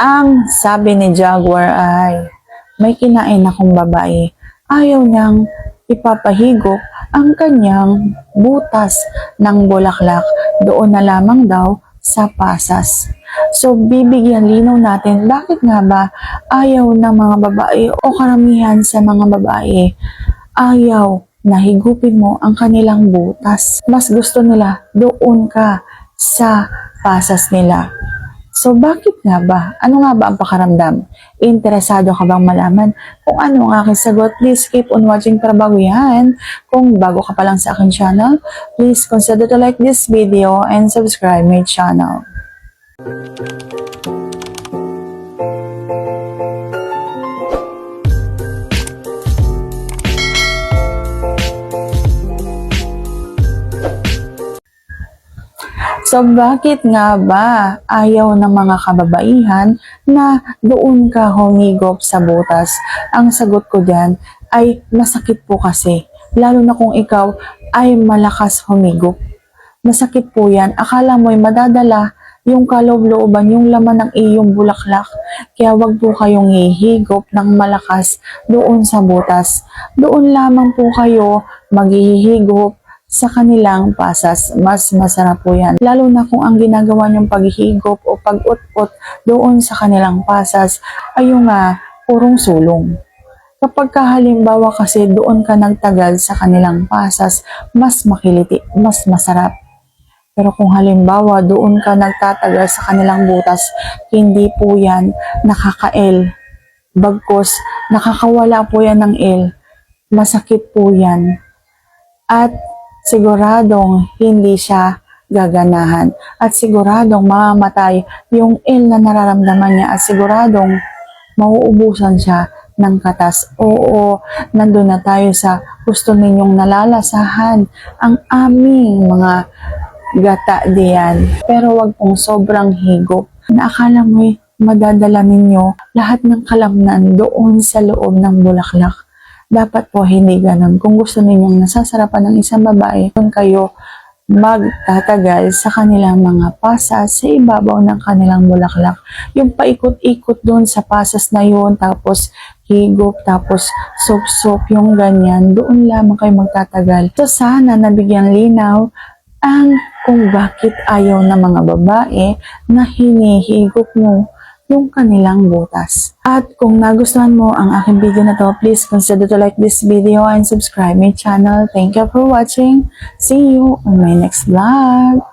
Ang sabi ni Jaguar ay, may kinain akong babae. Ayaw niyang ipapahigop ang kanyang butas ng bulaklak. Doon na lamang daw sa pasas. So, bibigyan linaw natin bakit nga ba ayaw ng mga babae o karamihan sa mga babae ayaw na higupin mo ang kanilang butas. Mas gusto nila doon ka sa pasas nila. So, bakit nga ba? Ano nga ba ang pakaramdam? Interesado ka bang malaman kung ano ang aking sagot? Please keep on watching para bago. Kung bago ka pa lang sa aking channel, please consider to like this video and subscribe my channel. So bakit nga ba ayaw ng mga kababaihan na doon ka humigop sa butas? Ang sagot ko dyan ay masakit po kasi. Lalo na kung ikaw ay malakas humigop. Masakit po yan. Akala mo'y madadala yung kaloob-looban, yung laman ng iyong bulaklak. Kaya wag po kayong hihigop ng malakas doon sa butas. Doon lamang po kayo maghihigop sa kanilang pasas. Mas masarap po yan. Lalo na kung ang ginagawa niyong paghihigop o pag-ut-ut doon sa kanilang pasas ay yung ah, purong sulong. Kapag ka halimbawa kasi doon ka nagtagal sa kanilang pasas, mas makiliti, mas masarap. Pero kung halimbawa doon ka nagtatagal sa kanilang butas, hindi po yan nakakael. Bagkos, nakakawala po yan ng el. Masakit po yan. At siguradong hindi siya gaganahan. At siguradong mamamatay yung il na nararamdaman niya. At siguradong mauubusan siya ng katas. Oo, nandun na tayo sa gusto ninyong nalalasahan ang aming mga gata diyan. Pero wag pong sobrang higop na akala mo'y madadala ninyo lahat ng kalamnan doon sa loob ng bulaklak. Dapat po hindi ganun. Kung gusto ninyong nasasarapan ng isang babae, kung kayo magtatagal sa kanilang mga pasas sa ibabaw ng kanilang bulaklak. Yung paikot-ikot doon sa pasas na yun, tapos higop, tapos soap-soap, yung ganyan, doon lamang kayo magtatagal. So sana nabigyan linaw ang kung bakit ayaw ng mga babae na hinihigop mo yung kanilang butas. At kung nagustuhan mo ang aking video na to, please consider to like this video and subscribe my channel. Thank you for watching. See you on my next vlog.